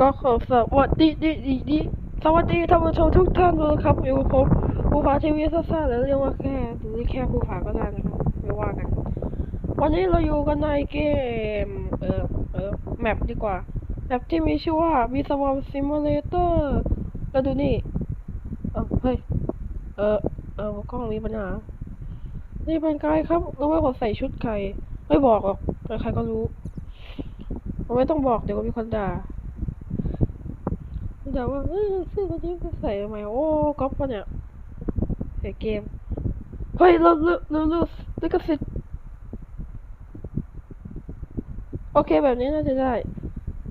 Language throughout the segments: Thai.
ก็ขอสวัสดีดีดีดีสวัสดีท่านผู้ชมทุกท่านด้วยครับอยู่กับผมภูผาทีวีซ่าๆหรือเรียกว่าแค่หรือแค่ภูผาก็ได้นะครับไม่ว่ากัน วันนี้เราอยู่กันในเกม เออเออแมปดีกว่าแมปที่มีชื่อว่า v s w a m Simulator แล้วดูนี่เออเฮ้ยเออเออกล้องมีปัญหานี่เป็นไกครับรู้ว่าผมใส่ชุดใคร ไม่บอกหรอกใครก็รู้ผมไม่ต้องบอกเดี๋ยวก็มีคนด่า ด่าว่าเออเสื้อตัวนี้ไปใส่ทำไมโอ้ก๊อปปะเนี่ยเสียเกม เฮ้ยเราเราเราเราลิขสิทธิ์โอเคแบบนี้น่าจะได้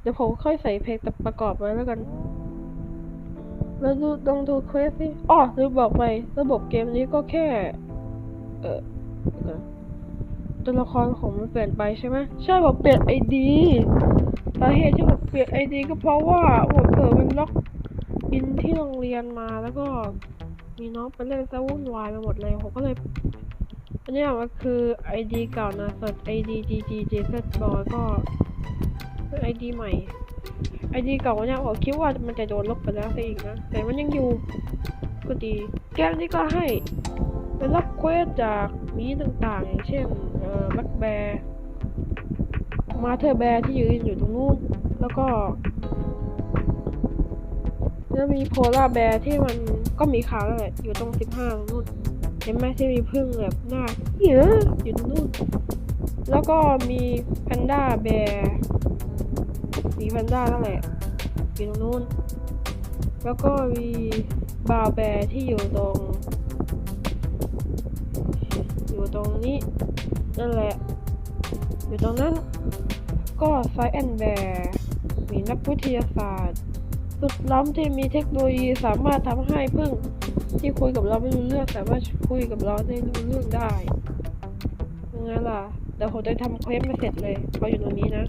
เดี๋ยวผมค่อยใส่เพลงประกอบไว้แล้วกันแล้วดูลองดูเควสสิอ๋อลืมบอกไประบบเกมนี้ก็แค่ เออตัวละครผมมันเปลี่ยนไปใช่ไหมใช่ผมเปลี่ยนไอดีาเหตุที่ผมเปลี่ยนไอดีก็เพราะว่าผมเผลอมันล็อกอินที่โรงเรียนมาแล้วก็มีน้องไปเล่นซะวุ่นวายไปหมดเลยผมก็เลยอันเนี้ยมันคือไอดีเก่านะส่วนไอดีจีจีเจซบอยก็เป็นไอดีใหม่ไอดีเก่าเนี่ยผมคิดว่ามันจะโดนลบไปแล้วซะอีกนะ แต่มันยังอยู่ก็ดี แกมนี้ก็ให้เป็นรับเควสจากมีต่างๆ อย่างเช่นเอ่อแบ็คแบร์ มาเธอแบร์ที่ยืนอยู่ตรงนู้น แล้วก็แล้วมีโพล่าแบร์ที่มันก็มีขาวแล้วแหละอยู่ตรงสิบห้าตรงนู้นเห็นไหมที่มีพึ่งแบบหน้าเยอะอยู่ตรงนู้นแล้วก็มีแพนด้าแบร์มีแพนด้าแล้วแหละอยู่ตรงนู้น แล้วก็มีบาวแบร์ที่อยู่ตรง อยู่ตรงนี้นั่นแหละอยู่ตรงนั้น ก็ไซแอนแบร์มีนักวิทยาศาสตร์ สุดล้ำที่มีเทคโนโลยีสามารถทำให้พึ่งที่คุยกับเราไม่รู้เรื่องสามารถคุยกับเราได้รู้เรื่องได้ยังไงล่ะเดี๋ยวผมจะทำเควสม่เสร็จเลยเขาอยู่ตรงนี้นะ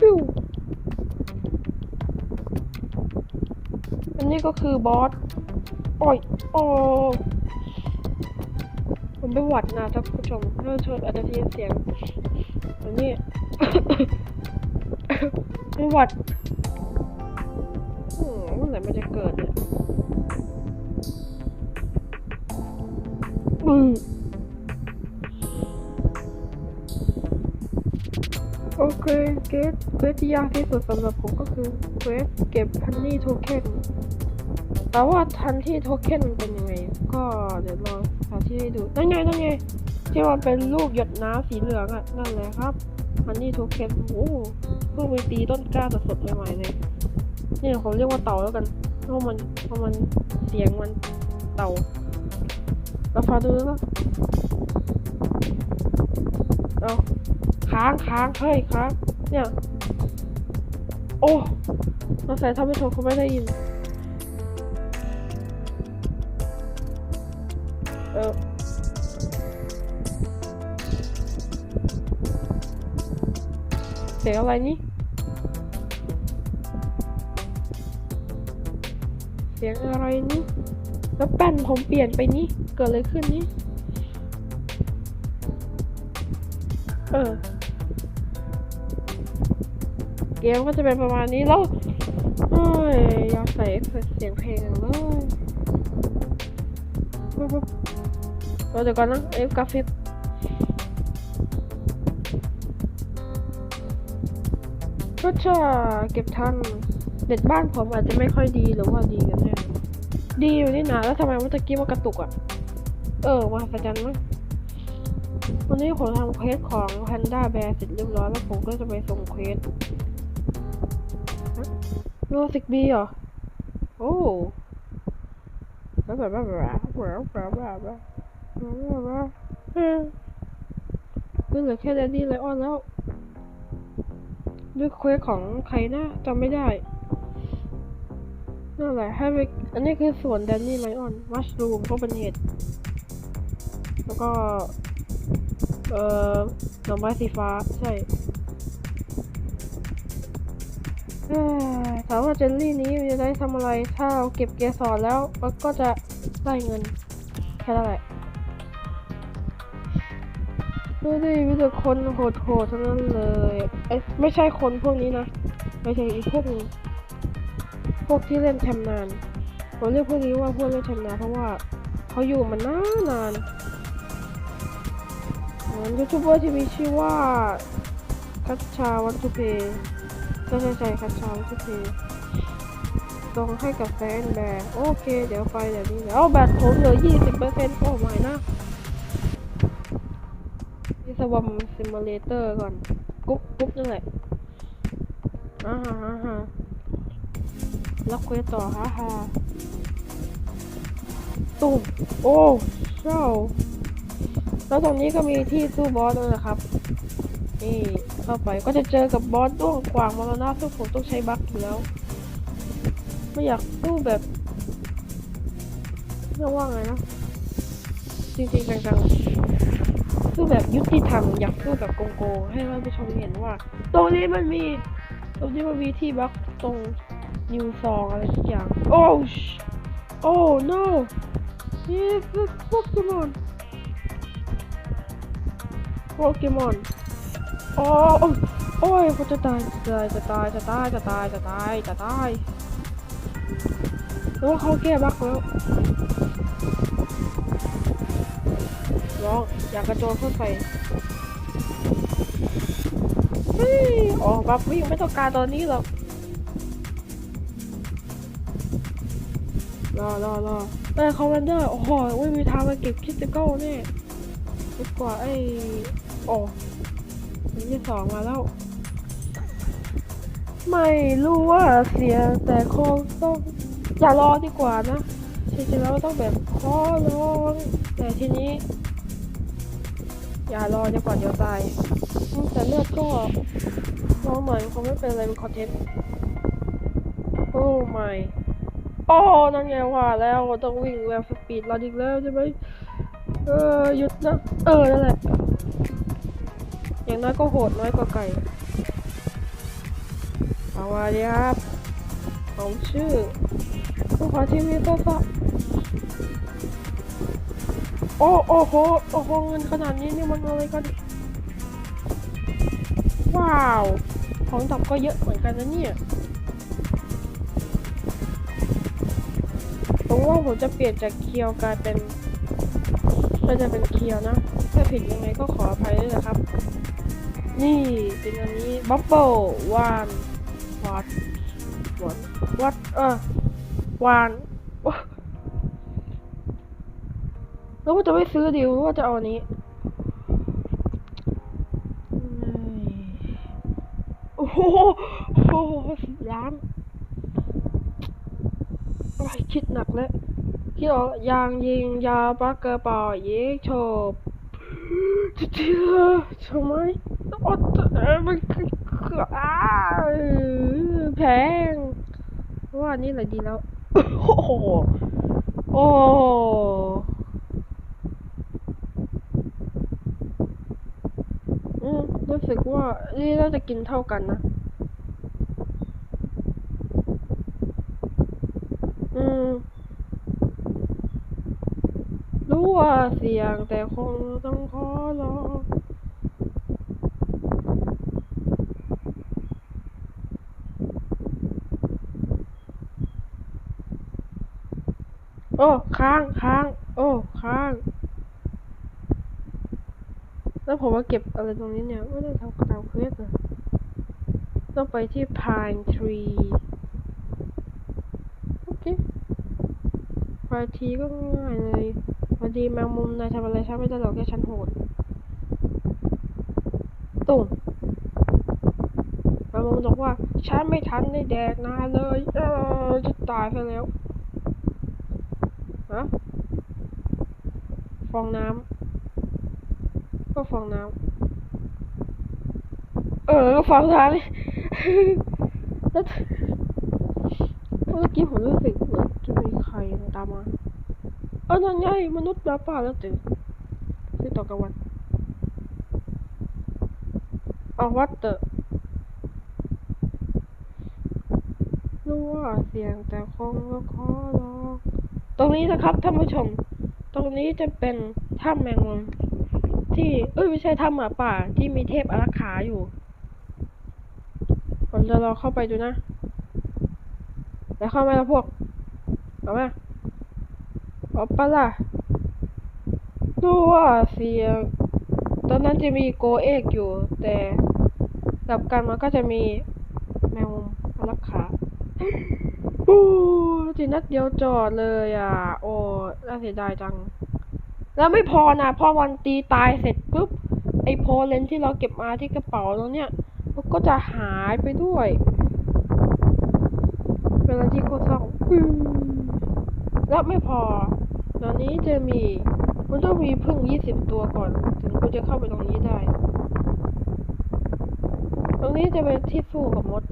ปิ้วอันนี้ก็คือบอสโอ้ยโอ้ผมไปหวัดนะท่านผู้ชมท่านผู้ชมอาจจะได้ยินเสียง อันนี้ไปหวัดอืมเมื่อไหร่มันจะเกิดเนี่ยอืมโอเคเกสเควสที่ยากที่สุดสำหรับผมก็คือเควสเก็บฮันนี่โทเค็นแต่ว่าทันที่โทเค็นมันเป็นยังไง ก็เดี๋ยวรอสาธิตให้ดูนั่นไงนั่นไง ที่มันเป็นลูกหยดน้ำสีเหลืองอะนั่นแหละครับฮันนี่โทเค็นโอ้เพิ่งไปตีต้นกล้าสดๆใหม่ๆเลยนี่ผมเรียกว่าเต่าแล้วกันเพราะมันเพราะมันเสียงมันเต่าเราฟังดูแล้วก็เอาค้างค้างเฮ้ยค้างเนี่ย โอ้เราใส่ท่านผู้ชมเขาไม่ได้ยิน เออ สียงอะไรนี่ เสียงอะไรนี่ แล้วแป้นผมเปลี่ยนไปนี่ เกิดอะไรขึ้นนี่ เออ เกมก็จะเป็นประมาณนี้แล้วเฮ้ยอยากใส่เสียงเพลงเลยปุ๊บปุ๊บเออเดี๋ยวก่อนนะเอฟกราฟิก ก็จะเก็บทันเน็ตบ้านผมอาจจะไม่ค่อยดีหรือว่าดีกันแน่ดีอยู่นี่นะแล้วทำไมเมื่อกี้มันกระตุกอะ เออมาสัจจันมั้งวันนี้ผมทำเควสของ Panda Bear เสร็จเรียบร้อยแล้วผมก็จะไปส่งเควสโลสิกบีเหรอ โอ้แบบแบบแบบแบบแบบแบบแบบแบบแบบเออเหลือแค่แดนนี่ไลออนแล้ว ด้วยเควสของใครนะจำไม่ได้นั่นแหละให้ไปอันนี้คือส่วนแดนนี่ไลออนมัชรูมก็เป็นเห็ดแล้วก็ เอ่อหน่อไม้สีฟ้า ใช่ถามว่าเจลลี่นี้จะได้ทำอะไร ถ้าเราเก็บเกสรแล้ว มันก็จะได้เงิน แค่นั้นแหละ ดูดิมีแต่คนโหดๆทั้งนั้นเลยเอ้ยไม่ใช่คนพวกนี้นะไม่ใช่อีกพวกนี้พวกที่เล่นชำนาญผมเรียกพวกนี้ว่าพวกเล่นชำนาญเพราะว่าเขาอยู่มานานนานเหมือนยูทูบเบอร์ที่มีชื่อว่าคัชชาวันทูเพย์ใช่ใช่ใช่คัชชาวันทูเพย์ลงให้กับแฟนแบร์โอเค เดี๋ยวไปเดี๋ยวนี้เดี๋ยวแบตผมเหลือยี่สิบเปอร์เซ็นต์โอ้ไม่นะ สวัมซิมูเลเตอร์ก่อน กุ๊บกุ๊บนั่นแหละอ่าฮะอ่าฮะแล้วควสต่อฮ่าฮ่าตุ่มโอ้เจ้าแล้วตรงนี้ก็มีที่สู้บอสด้วยนะครับ นี่เข้าไปก็จะเจอกับบอสด้วงกวางมรณะซึ่งผมต้องใช้บัคอยู่แล้ว ไม่อยากสู้แบบเรียกว่าไงนะ จริงๆจังๆ สู้แบบยุติธรรมอยากสู้แบบโกงๆให้ท่านผู้ชมเห็นว่า ตรงนี้มันมี ตรงนี้มันมีที่บัคตรงนิวซองอะไรทุกอย่าง โอ้ชโอ้ no yes this Pokemon Pokemon โอ้โอ้ยเขาจะตายจะตายจะตายจะตายจะตายจะตายจะตายแล้วเขาแก้บั๊กแล้ว ร้องอยากกระโจนเข้าไปเฮ้ยอ๋อบัฟวิ่งไม่ต้องการตอนนี้หรอก รอรอรอแต่คอมมานเดอร์ โอ้โหไม่มีทางมาเก็บคิดติเกิลแน่ดีกว่าไอ้โอ้อันที่สองมาแล้ว ไม่รู้ว่าเสียแต่คงต้องอย่ารอดีกว่านะจริงๆแล้วต้องแบบขอร้อง แต่ทีนี้ อย่ารอดีกว่าเดี๋ยวตายแต่เลือดก็น้องเหน่อยคงไม่เป็นอะไรเป็นคอนเทนต์โอ้ไม่โอ้นั่นไงว่าแล้วต้องวิ่งแววสปีดเราอีกแล้วใช่ไหมเออหยุดนะ เออ นั่นแหละ อย่างน้อยก็โหดน้อยกว่าไก่เอาว่าดีครับผมชื่อผู้ขอทีวีตัวสะ โอ้โอ้โหโอ้โหเงินขนาดนี้นี่มันอะไรกันว้าว ของดับก็เยอะเหมือนกันนะเนี่ยผมว่าผมจะเปลี่ยนจากเคียวกลายเป็นก็จะเป็นเคียวนะถ้าผิดยังไงก็ขออภัยด้วยนะครับ นี่เป็นอันนี้บับเบิลวานวัดวัดวัดเออวาน แล้วว่าจะไม่ซื้อดีว่าจะเอาอันนี้โอ้โหโอ้โหสิบล้านโอ้ยคิดหนักแล้วคิดออกยางยิงยาปากกระป๋ายิงโฉบจะเชื่อใช่ไหมโอ้แต่มันคืออ้าแพงว่านี่แหละดีแล้ว โอ้โหโอ้มรู้สึก ว่านี่น่าจะกินเท่ากันนะ อืม รู้ว่าเสี่ยงแต่คงต้องขอลองโอ้ ค้าง ค้าง โอ้ ค้าง แล้วผมมาเก็บอะไรตรงนี้เนี่ย ไม่ได้ทำตามเควสเลยต้องไปที่ Pine Tree โอเคพอทีก็ง่ายเลยพอดีแมงมุมนายทำอะไรฉันไม่ได้หรอกแค่ฉันโหดตุ่มแมงมุมบอกว่าฉันไม่ทันได้แดกนายเลยเออจะตายไปแล้วฮะฟองน้ำ ก็ฟองน้ำเออฟองน้ำแล้วเมื่อกี้ผมรู้สึกเหมือนจะมีใครตามมาเออนั่นไงมนุษย์หมาป่าแล้วตื่นที่ต่อกลางวันเอาวัดเตอรู้ว่าเสียงแต่คงก็ขอร้องตรงนี้นะครับท่านผู้ชม ตรงนี้จะเป็นถ้ำแมงมุม ที่ เอ้ยไม่ใช่ถ้ำหมาป่าที่มีเทพอารักขาอยู่ ผมจะลองเข้าไปดูนะ แล้วเข้ามาแล้วพวก เอามเอาปะล่ะดูว่าเสียง ตอนนั้นจะมีโกเอกอยู่ แต่กลับกันมันก็จะมีแมงมุมอารักขาปูทีนัดเดียวจอดเลยอะ โอ้น่าเสียดายจัง แล้วไม่พอนะพอวันตีตายเสร็จปุ๊บไอโพเลนที่เราเก็บมาที่กระเป๋าตรงเนี้ยมันก็จะหายไปด้วยเวลาที่โคตรเศร้าอืมแล้วไม่พอ ตอนนี้จะมีมันต้องมีพึ่งยี่สิบตัวก่อน ถึงกูจะเข้าไปตรงนี้ได้ ตรงนี้จะเป็นที่สู้กับมด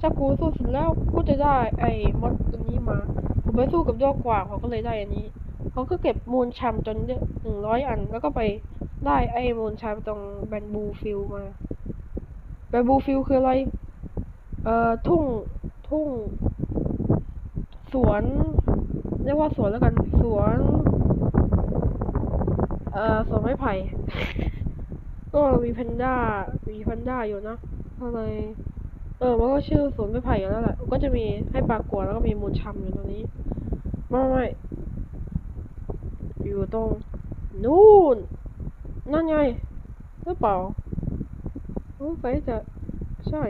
ถ้ากูสู้เสร็จแล้วกูจะได้ไอ้มดตัวนี้มา ผมไปสู้กับยอดกว่างเขาก็เลยได้อันนี้ เขาก็เก็บมูลชัมจนหนึ่งร้อยอัน แล้วก็ไปได้ไอ้มูลชัมตรงแบนบูฟิลมาแบนบูฟิลคืออะไร เอ่อทุ่งทุ่ง สวน เรียกว่าสวนแล้วกัน สวน เอ่อสวนไม้ไผ่ ก็มีแพนด้า มีแพนด้าอยู่เนะก็เลยเออ มันก็ชื่อสวนไม้ไผ่อยู่แล้วแหละ ก็จะมีให้ปลากรวดแล้วก็มีมูลชัมอยู่ตรงนี้ ไม่ไม่ อยู่ตรงนู่นนั่นไงหรือเปล่าโอ้ไปจะใช่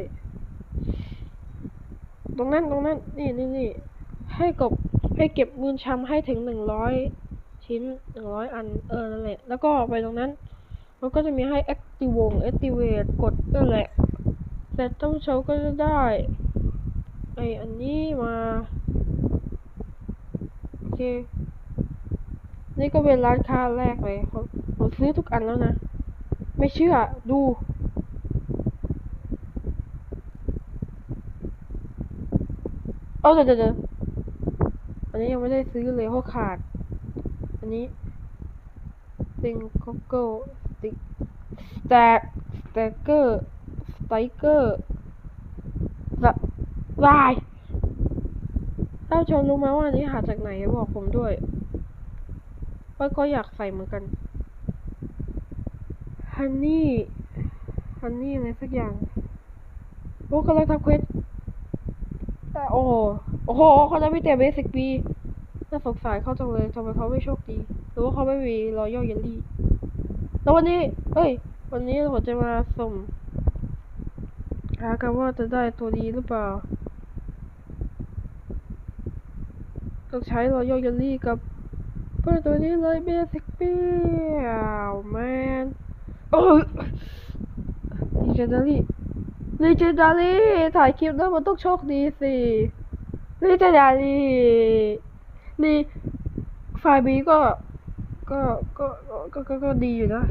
ตรงนั้นตรงนั้น นี่นี่นี่ให้กบให้เก็บมูลชัมให้ถึงหนึ่งร้อยชิ้นหนึ่งร้อยอันเออนั่นแหละ แล้วก็ไปตรงนั้น มันก็จะมีให้ active วง activate กดนั่นแหละเสร็จต้องโชว์ก็จะได้ไออันนี้มา โอเค นี่ก็เป็นร้านค้าแรกเลยผมซื้อทุกอันแล้วนะ ไม่เชื่อดูเอาเดี๋ยวเดี๋ยวอันนี้ยังไม่ได้ซื้อเลยเพราะขาด อันนี้ติงคโกโก้ติสแตกสแตกเกอร์สไตเกอร์ละลายถ้าชมรู้ไหมว่าอันนี้หาจากไหนบอกผมด้วย ว่าก็อยากใส่เหมือนกันฮันนี่ฮันนี่อะไรสักอย่าง โอ้กำลังทำเควสแต่โอ้โหโอ้โหเขาจะมีแต่เบสิกบีน่าสงสารเขาจังเลยทำไมเขาไม่โชคดี หรือว่าเขาไม่มีรอยัลเยลลี่แล้ววันนี้เฮ้ย วันนี้ผมจะมาสุ่มหากันว่าจะได้ตัวดีหรือเปล่า ต้องใช้รอยัลเยลลี่กับ เพื่อนตัวนี้เลยเบสิกเปียวแมนโอ้ยลีเจนดารี่ลีเจดารี่ถ่ายคลิปแล้วมันต้องโชคดีสิลีเจนดารี่นี่ฝ่ายบีก็ ก็ก็ก็ก็ก็ดีอยู่นะ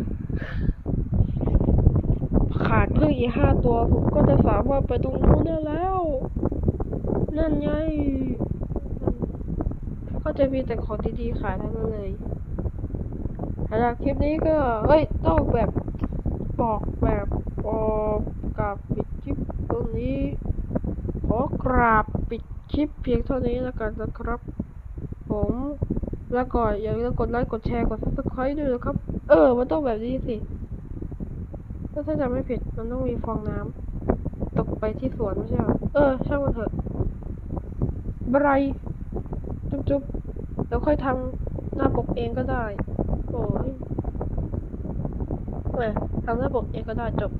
ขาดเพิ่งอีกห้าตัว ผมก็จะสามารถไปตรงนู้นได้แล้ว นั่นไง ก็จะมีแต่ของดีๆขายทั้งนั้นเลยสำหรับคลิปนี้ก็เฮ้ย ต้องแบบบอกแบบบอกกับปิดคลิปตรงนี้ขอกราบปิดคลิปเพียงเท่านี้แล้วกันนะครับ ผมแล้วก็อย่าลืมกดไลค์กดแชร์กด subscribe ด้วยนะครับ เออ มันต้องแบบนี้สิถ้าจำไม่ผิดมันต้องมีฟองน้ำตกไปที่สวนไม่ใช่เหรอเออ ช่างมันเถอะบราย จุ๊บจุ๊บเดี๋ยวค่อยทำหน้าปกเองก็ได้ โอ้ยเออทำหน้าปกเองก็ได้จบ